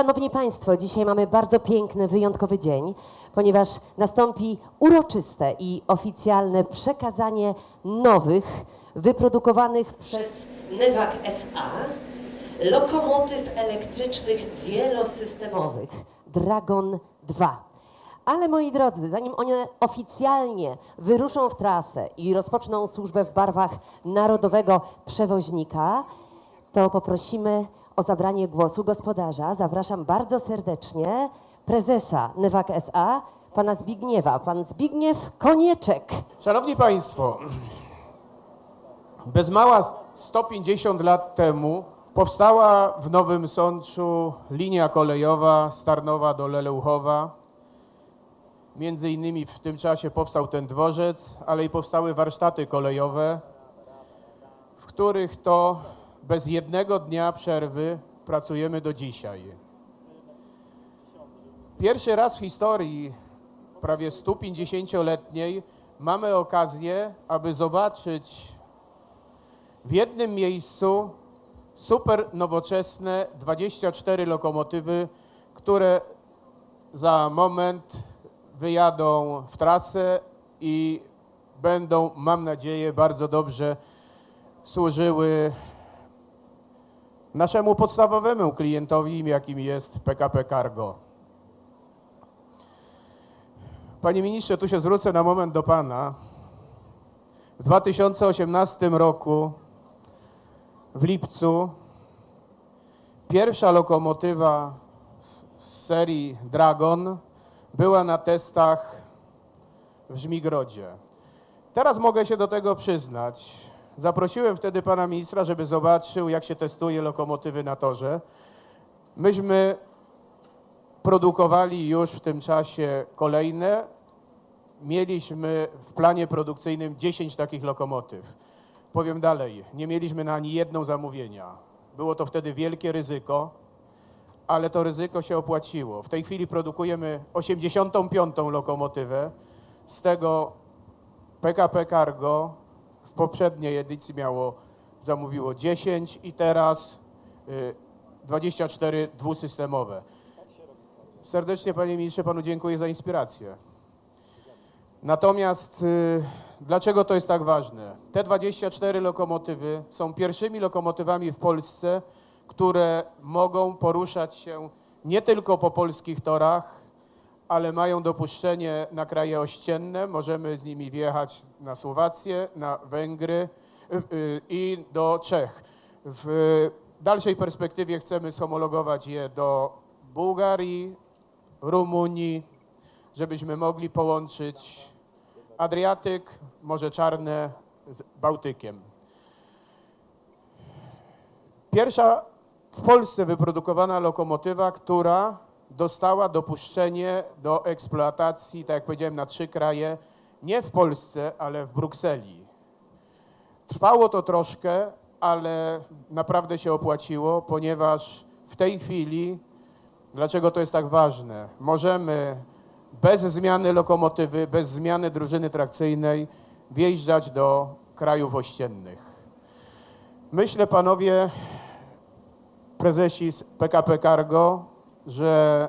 Szanowni Państwo, dzisiaj mamy bardzo piękny, wyjątkowy dzień, ponieważ nastąpi uroczyste i oficjalne przekazanie nowych, wyprodukowanych przez Newak SA lokomotyw elektrycznych wielosystemowych Dragon 2. Ale moi drodzy, zanim one oficjalnie wyruszą w trasę i rozpoczną służbę w barwach narodowego przewoźnika, to poprosimy o zabranie głosu gospodarza. Zapraszam bardzo serdecznie prezesa Newak SA, pana Zbigniewa. Pan Zbigniew Konieczek. Szanowni Państwo, bez mała 150 lat temu powstała w Nowym Sączu linia kolejowa Starnowa do Leleuchowa. Między innymi w tym czasie powstał ten dworzec, ale i powstały warsztaty kolejowe, w których to bez jednego dnia przerwy pracujemy do dzisiaj. Pierwszy raz w historii prawie 150-letniej mamy okazję, aby zobaczyć w jednym miejscu super nowoczesne 24 lokomotywy, które za moment wyjadą w trasę i będą, mam nadzieję, bardzo dobrze służyły naszemu podstawowemu klientowi, jakim jest PKP Cargo. Panie ministrze, tu się zwrócę na moment do pana. W 2018 roku, w lipcu, pierwsza lokomotywa z serii Dragon była na testach w Żmigrodzie. Teraz mogę się do tego przyznać. Zaprosiłem wtedy pana ministra, żeby zobaczył, jak się testuje lokomotywy na torze. Myśmy produkowali już w tym czasie kolejne. Mieliśmy w planie produkcyjnym 10 takich lokomotyw. Powiem dalej, nie mieliśmy na ani jedną zamówienia. Było to wtedy wielkie ryzyko, ale to ryzyko się opłaciło. W tej chwili produkujemy 85. lokomotywę. Z tego PKP Cargo w poprzedniej edycji miało, zamówiło 10 i teraz y, 24 dwusystemowe. Serdecznie, panie ministrze, panu dziękuję za inspirację. Natomiast y, dlaczego to jest tak ważne? Te 24 lokomotywy są pierwszymi lokomotywami w Polsce, które mogą poruszać się nie tylko po polskich torach, ale mają dopuszczenie na kraje ościenne. Możemy z nimi wjechać na Słowację, na Węgry y, y, i do Czech. W dalszej perspektywie chcemy schomologować je do Bułgarii, Rumunii, żebyśmy mogli połączyć Adriatyk, Morze Czarne z Bałtykiem. Pierwsza w Polsce wyprodukowana lokomotywa, która dostała dopuszczenie do eksploatacji, tak jak powiedziałem, na trzy kraje, nie w Polsce, ale w Brukseli. Trwało to troszkę, ale naprawdę się opłaciło, ponieważ w tej chwili, dlaczego to jest tak ważne, możemy bez zmiany lokomotywy, bez zmiany drużyny trakcyjnej wjeżdżać do krajów ościennych. Myślę, panowie prezesi z PKP Cargo, że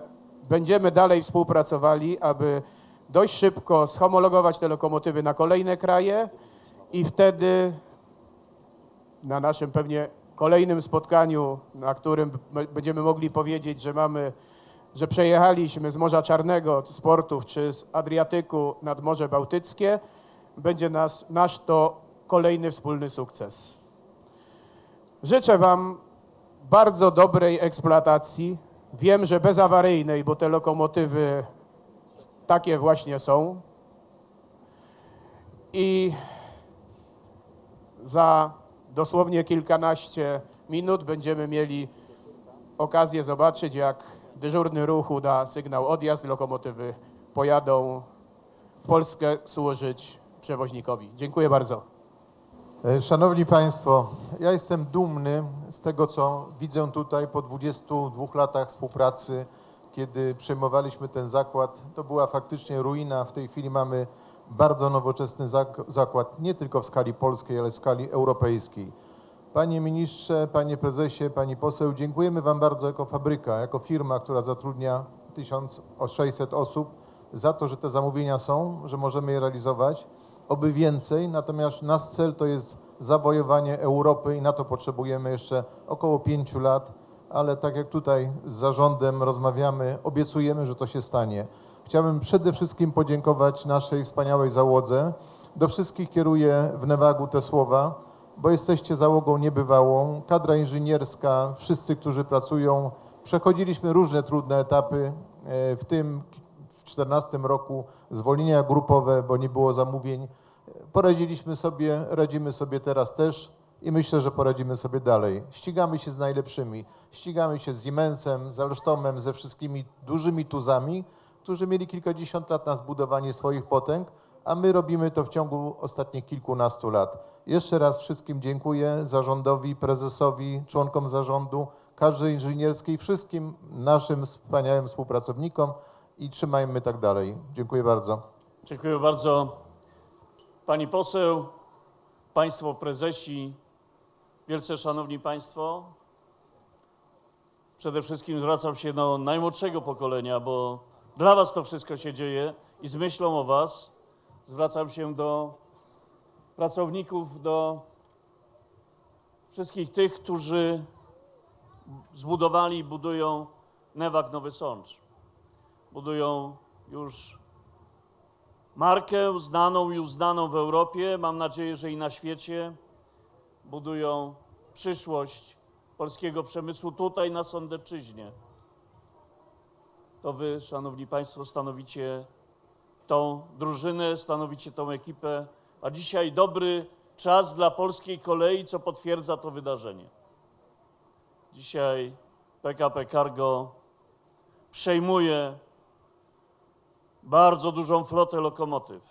będziemy dalej współpracowali, aby dość szybko schomologować te lokomotywy na kolejne kraje i wtedy na naszym pewnie kolejnym spotkaniu, na którym będziemy mogli powiedzieć, że mamy, że przejechaliśmy z Morza Czarnego, z portów czy z Adriatyku nad Morze Bałtyckie, będzie nas, nasz to kolejny wspólny sukces. Życzę Wam bardzo dobrej eksploatacji. Wiem, że bezawaryjnej, bo te lokomotywy takie właśnie są. I za dosłownie kilkanaście minut będziemy mieli okazję zobaczyć, jak dyżurny ruch uda sygnał odjazd, lokomotywy pojadą w Polskę służyć przewoźnikowi. Dziękuję bardzo. E, Szanowni Państwo, ja jestem dumny z tego, co widzę tutaj po 22 latach współpracy, kiedy przejmowaliśmy ten zakład. To była faktycznie ruina. W tej chwili mamy bardzo nowoczesny zak- zakład, nie tylko w skali polskiej, ale w skali europejskiej. Panie ministrze, panie prezesie, pani poseł, dziękujemy wam bardzo jako fabryka, jako firma, która zatrudnia 1600 osób, za to, że te zamówienia są, że możemy je realizować. Oby więcej, natomiast nasz cel to jest zawojowanie Europy i na to potrzebujemy jeszcze około pięciu lat, ale tak jak tutaj z zarządem rozmawiamy, obiecujemy, że to się stanie. Chciałbym przede wszystkim podziękować naszej wspaniałej załodze. Do wszystkich kieruję w Newagu te słowa, bo jesteście załogą niebywałą, kadra inżynierska, wszyscy, którzy pracują. Przechodziliśmy różne trudne etapy, e, w tym w 2014 roku zwolnienia grupowe, bo nie było zamówień. Poradziliśmy sobie, radzimy sobie teraz też i myślę, że poradzimy sobie dalej. Ścigamy się z najlepszymi. Ścigamy się z Siemensem, z Alstomem, ze wszystkimi dużymi tuzami, którzy mieli kilkadziesiąt lat na zbudowanie swoich potęg, a my robimy to w ciągu ostatnich kilkunastu lat. Jeszcze raz wszystkim dziękuję, zarządowi, prezesowi, członkom zarządu, kadrze inżynierskiej, wszystkim naszym wspaniałym współpracownikom i trzymajmy tak dalej. Dziękuję bardzo. Dziękuję bardzo. Pani poseł, państwo prezesi, wielce szanowni państwo. Przede wszystkim zwracam się do najmłodszego pokolenia, bo dla was to wszystko się dzieje i z myślą o was zwracam się do pracowników, do wszystkich tych, którzy zbudowali i budują Newak Nowy Sącz. Budują już markę znaną i uznaną w Europie, mam nadzieję, że i na świecie, budują przyszłość polskiego przemysłu tutaj na Sądecczyźnie. To wy, szanowni państwo, stanowicie tą drużynę, stanowicie tą ekipę, a dzisiaj dobry czas dla polskiej kolei, co potwierdza to wydarzenie. Dzisiaj PKP Cargo przejmuje bardzo dużą flotę lokomotyw.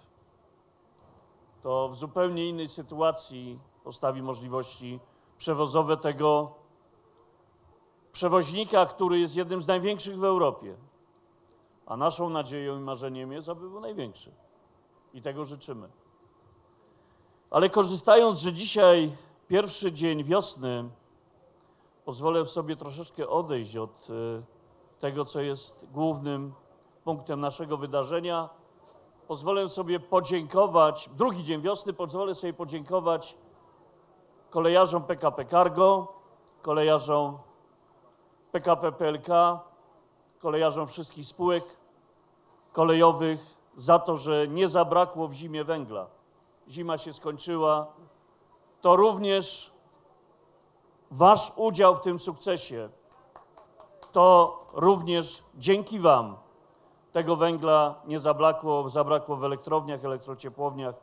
To w zupełnie innej sytuacji postawi możliwości przewozowe tego przewoźnika, który jest jednym z największych w Europie. A naszą nadzieją i marzeniem jest, aby był największy. I tego życzymy. Ale korzystając, że dzisiaj pierwszy dzień wiosny, pozwolę sobie troszeczkę odejść od y, tego, co jest głównym punktem naszego wydarzenia. Pozwolę sobie podziękować, drugi dzień wiosny, pozwolę sobie podziękować kolejarzom PKP Cargo, kolejarzom PKP PLK, kolejarzom wszystkich spółek kolejowych za to, że nie zabrakło w zimie węgla. Zima się skończyła. To również Wasz udział w tym sukcesie. To również dzięki Wam tego węgla nie zabrakło, zabrakło w elektrowniach, elektrociepłowniach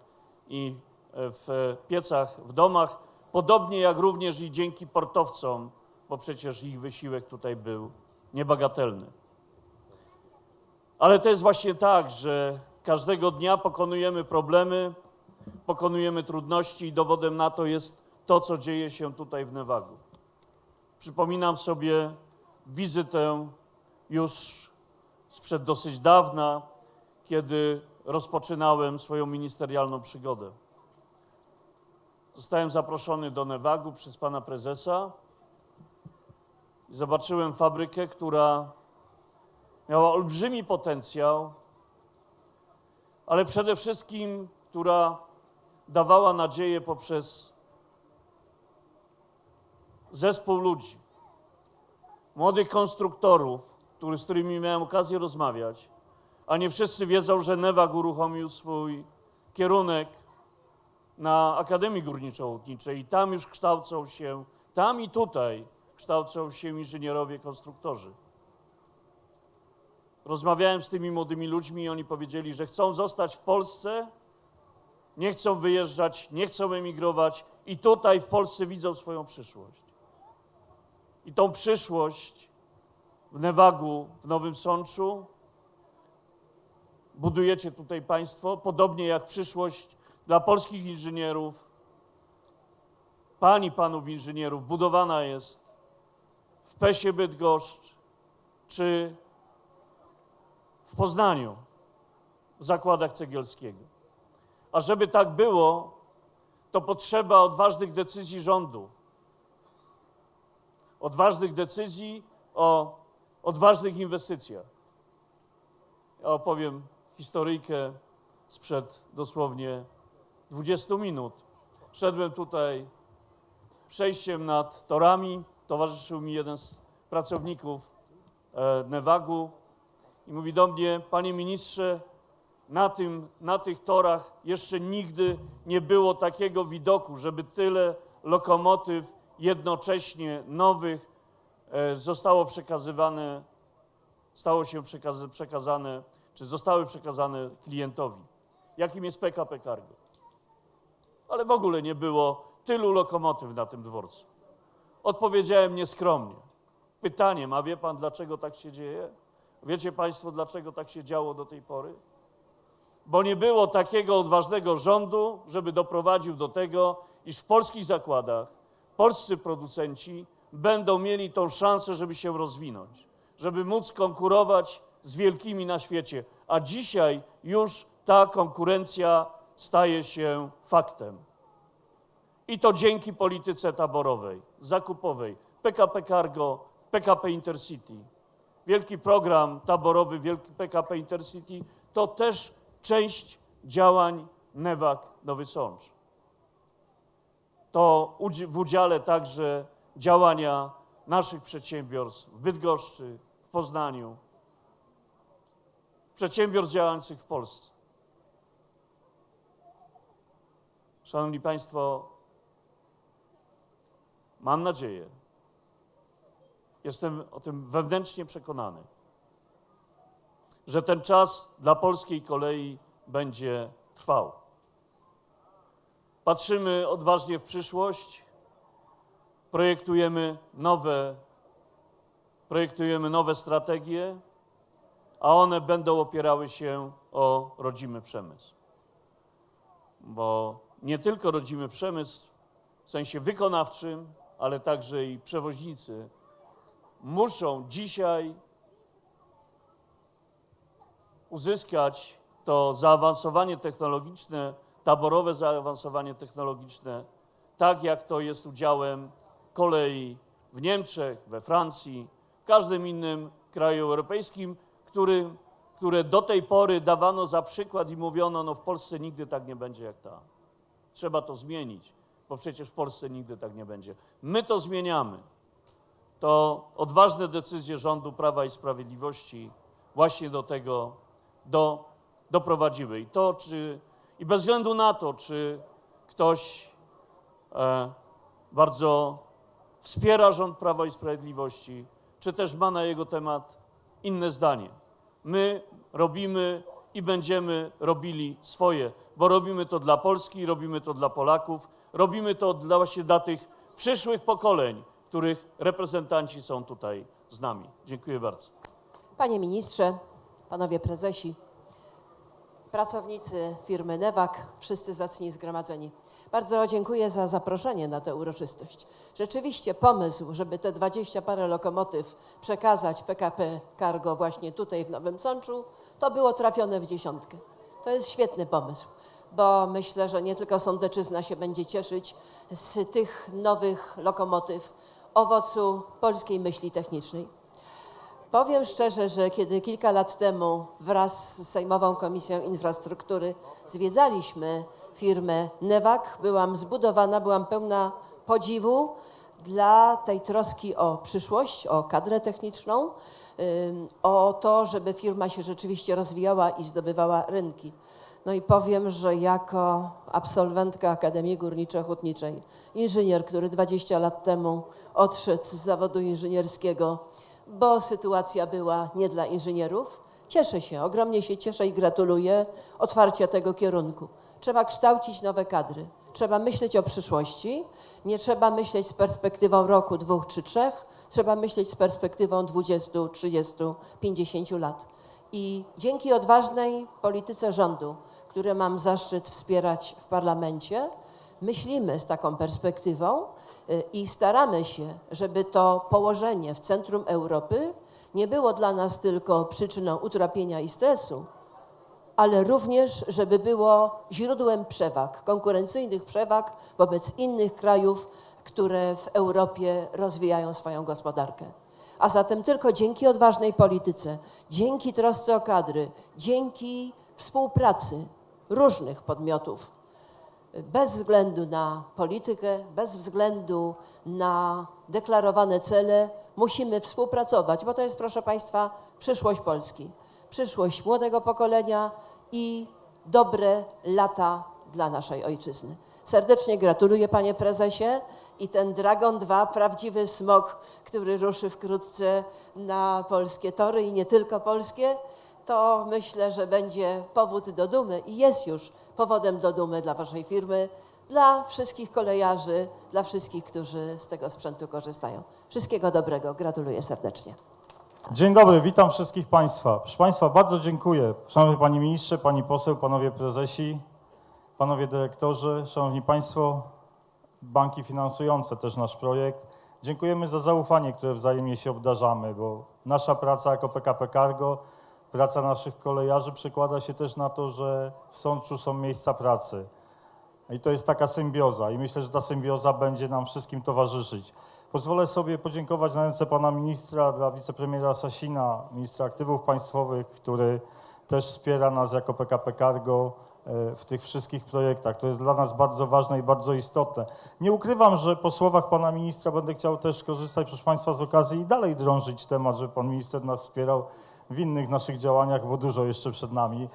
i e, w piecach w domach, podobnie jak również i dzięki portowcom, bo przecież ich wysiłek tutaj był niebagatelny. Ale to jest właśnie tak, że każdego dnia pokonujemy problemy, pokonujemy trudności i dowodem na to jest to, co dzieje się tutaj w Newagu. Przypominam sobie wizytę już sprzed dosyć dawna, kiedy rozpoczynałem swoją ministerialną przygodę. Zostałem zaproszony do Newagu przez pana prezesa i zobaczyłem fabrykę, która miała olbrzymi potencjał, ale przede wszystkim, która dawała nadzieję poprzez zespół ludzi, młodych konstruktorów, który, z którymi miałem okazję rozmawiać, a nie wszyscy wiedzą, że Newag uruchomił swój kierunek na Akademii Górniczo-Hutniczej i tam już kształcą się, tam i tutaj kształcą się inżynierowie, konstruktorzy. Rozmawiałem z tymi młodymi ludźmi i oni powiedzieli, że chcą zostać w Polsce, nie chcą wyjeżdżać, nie chcą emigrować i tutaj w Polsce widzą swoją przyszłość. I tą przyszłość w Newagu, w Nowym Sączu. Budujecie tutaj Państwo, podobnie jak przyszłość dla polskich inżynierów, pani, panów inżynierów, budowana jest w Pesie Bydgoszcz czy w Poznaniu, w zakładach Cegielskiego. A żeby tak było, to potrzeba odważnych decyzji rządu, odważnych decyzji, o odważnych inwestycjach. Ja opowiem historyjkę sprzed dosłownie 20 minut. Szedłem tutaj przejściem nad torami, towarzyszył mi jeden z pracowników e, Newagu i mówi do mnie, panie ministrze, na, tym, na tych torach jeszcze nigdy nie było takiego widoku, żeby tyle lokomotyw jednocześnie nowych zostało przekazywane, stało się przekazy, przekazane, czy zostały przekazane klientowi, jakim jest PKP Cargo. Ale w ogóle nie było tylu lokomotyw na tym dworcu. Odpowiedziałem nieskromnie. Pytaniem, a wie pan, dlaczego tak się dzieje? Wiecie państwo, dlaczego tak się działo do tej pory? Bo nie było takiego odważnego rządu, żeby doprowadził do tego, iż w polskich zakładach polscy producenci będą mieli tą szansę, żeby się rozwinąć, żeby móc konkurować z wielkimi na świecie. A dzisiaj już ta konkurencja staje się faktem. I to dzięki polityce taborowej, zakupowej, PKP Cargo, PKP Intercity. Wielki program taborowy, wielki PKP Intercity to też część działań Newak Nowy Sącz. To w udziale także działania naszych przedsiębiorstw w Bydgoszczy, w Poznaniu, przedsiębiorstw działających w Polsce. Szanowni Państwo, mam nadzieję, jestem o tym wewnętrznie przekonany, że ten czas dla polskiej kolei będzie trwał. Patrzymy odważnie w przyszłość, projektujemy nowe, projektujemy nowe strategie, a one będą opierały się o rodzimy przemysł. Bo nie tylko rodzimy przemysł w sensie wykonawczym, ale także i przewoźnicy muszą dzisiaj uzyskać to zaawansowanie technologiczne, taborowe zaawansowanie technologiczne, tak jak to jest udziałem kolei w Niemczech, we Francji, w każdym innym kraju europejskim, który, które do tej pory dawano za przykład i mówiono, no w Polsce nigdy tak nie będzie jak ta. Trzeba to zmienić, bo przecież w Polsce nigdy tak nie będzie. My to zmieniamy. To odważne decyzje rządu Prawa i Sprawiedliwości właśnie do tego do, doprowadziły. I to, czy, i bez względu na to, czy ktoś e, bardzo wspiera rząd Prawa i Sprawiedliwości, czy też ma na jego temat inne zdanie. My robimy i będziemy robili swoje, bo robimy to dla Polski, robimy to dla Polaków, robimy to dla, właśnie dla tych przyszłych pokoleń, których reprezentanci są tutaj z nami. Dziękuję bardzo. Panie ministrze, panowie prezesi, pracownicy firmy Newak, wszyscy zacni zgromadzeni. Bardzo dziękuję za zaproszenie na tę uroczystość. Rzeczywiście pomysł, żeby te dwadzieścia parę lokomotyw przekazać PKP Cargo właśnie tutaj w Nowym Sączu, to było trafione w dziesiątkę. To jest świetny pomysł, bo myślę, że nie tylko Sądeczyzna się będzie cieszyć z tych nowych lokomotyw, owocu polskiej myśli technicznej. Powiem szczerze, że kiedy kilka lat temu wraz z Sejmową Komisją Infrastruktury zwiedzaliśmy firmę Newak, byłam zbudowana, byłam pełna podziwu dla tej troski o przyszłość, o kadrę techniczną, o to, żeby firma się rzeczywiście rozwijała i zdobywała rynki. No i powiem, że jako absolwentka Akademii Górniczo-Hutniczej, inżynier, który 20 lat temu odszedł z zawodu inżynierskiego, bo sytuacja była nie dla inżynierów. Cieszę się, ogromnie się cieszę i gratuluję otwarcia tego kierunku. Trzeba kształcić nowe kadry. Trzeba myśleć o przyszłości. Nie trzeba myśleć z perspektywą roku, dwóch czy trzech. Trzeba myśleć z perspektywą 20, 30, 50 lat. I dzięki odważnej polityce rządu, które mam zaszczyt wspierać w parlamencie, myślimy z taką perspektywą i staramy się, żeby to położenie w centrum Europy nie było dla nas tylko przyczyną utrapienia i stresu, ale również, żeby było źródłem przewag, konkurencyjnych przewag wobec innych krajów, które w Europie rozwijają swoją gospodarkę. A zatem tylko dzięki odważnej polityce, dzięki trosce o kadry, dzięki współpracy różnych podmiotów, bez względu na politykę, bez względu na deklarowane cele, musimy współpracować, bo to jest, proszę Państwa, przyszłość Polski, przyszłość młodego pokolenia i dobre lata dla naszej ojczyzny. Serdecznie gratuluję, panie prezesie. I ten Dragon 2, prawdziwy smok, który ruszy wkrótce na polskie tory i nie tylko polskie, to myślę, że będzie powód do dumy i jest już powodem do dumy dla Waszej firmy, dla wszystkich kolejarzy, dla wszystkich, którzy z tego sprzętu korzystają. Wszystkiego dobrego. Gratuluję serdecznie. Dzień dobry, witam wszystkich Państwa. Proszę Państwa, bardzo dziękuję. Szanowny Panie Ministrze, Pani Poseł, Panowie Prezesi, Panowie Dyrektorzy, Szanowni Państwo, banki finansujące też nasz projekt. Dziękujemy za zaufanie, które wzajemnie się obdarzamy, bo nasza praca jako PKP Cargo, praca naszych kolejarzy przekłada się też na to, że w Sączu są miejsca pracy. I to jest taka symbioza i myślę, że ta symbioza będzie nam wszystkim towarzyszyć. Pozwolę sobie podziękować na ręce pana ministra, dla wicepremiera Sasina, ministra aktywów państwowych, który też wspiera nas jako PKP Cargo e, w tych wszystkich projektach. To jest dla nas bardzo ważne i bardzo istotne. Nie ukrywam, że po słowach pana ministra będę chciał też korzystać, proszę państwa, z okazji i dalej drążyć temat, żeby pan minister nas wspierał w innych naszych działaniach, bo dużo jeszcze przed nami.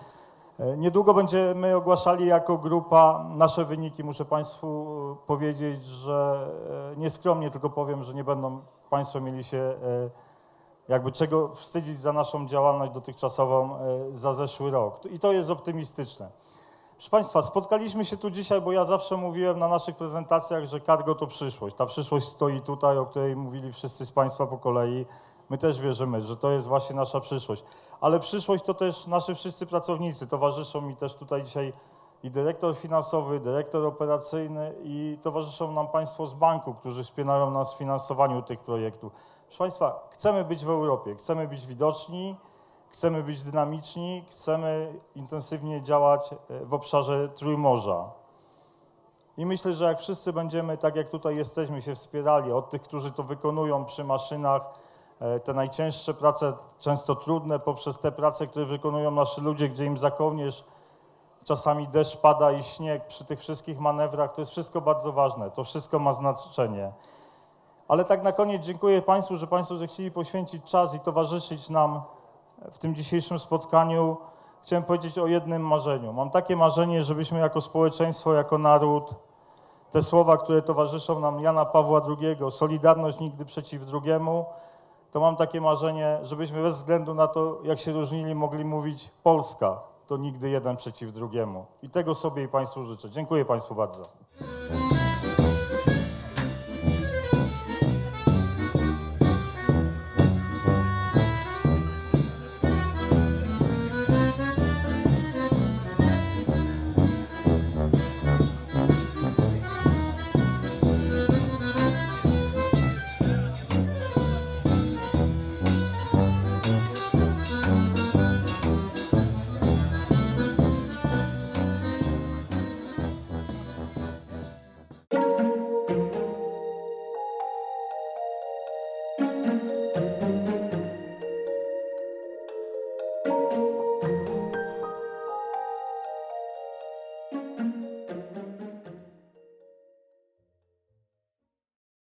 E, Niedługo będziemy ogłaszali jako grupa nasze wyniki. Muszę Państwu e, powiedzieć, że e, nieskromnie tylko powiem, że nie będą Państwo mieli się jakby czego wstydzić za naszą działalność dotychczasową za zeszły rok. I to jest optymistyczne. Proszę Państwa, spotkaliśmy się tu dzisiaj, bo ja zawsze mówiłem na naszych prezentacjach, że cargo to przyszłość. Ta przyszłość stoi tutaj, o której mówili wszyscy z Państwa po kolei. My też wierzymy, że to jest właśnie nasza przyszłość. Ale przyszłość to też nasi wszyscy pracownicy. Towarzyszą mi też tutaj dzisiaj i dyrektor finansowy, dyrektor operacyjny i towarzyszą nam Państwo z banku, którzy wspierają nas w finansowaniu tych projektów. Proszę Państwa, chcemy być w Europie, chcemy być widoczni, chcemy być dynamiczni, chcemy intensywnie działać e, w obszarze Trójmorza. I myślę, że jak wszyscy będziemy, tak jak tutaj jesteśmy, się wspierali, od tych, którzy to wykonują przy maszynach, te najcięższe prace, często trudne, poprzez te prace, które wykonują nasi ludzie, gdzie im za kołnierz czasami deszcz pada i śnieg, przy tych wszystkich manewrach, to jest wszystko bardzo ważne, to wszystko ma znaczenie. Ale tak na koniec dziękuję Państwu, że Państwo zechcieli poświęcić czas i towarzyszyć nam w tym dzisiejszym spotkaniu. Chciałem powiedzieć o jednym marzeniu. Mam takie marzenie, żebyśmy jako społeczeństwo, jako naród, te słowa, które towarzyszą nam Jana Pawła II, Solidarność nigdy przeciw drugiemu, to mam takie marzenie, żebyśmy bez względu na to, jak się różnili, mogli mówić Polska to nigdy jeden przeciw drugiemu. I tego sobie i Państwu życzę. Dziękuję Państwu bardzo.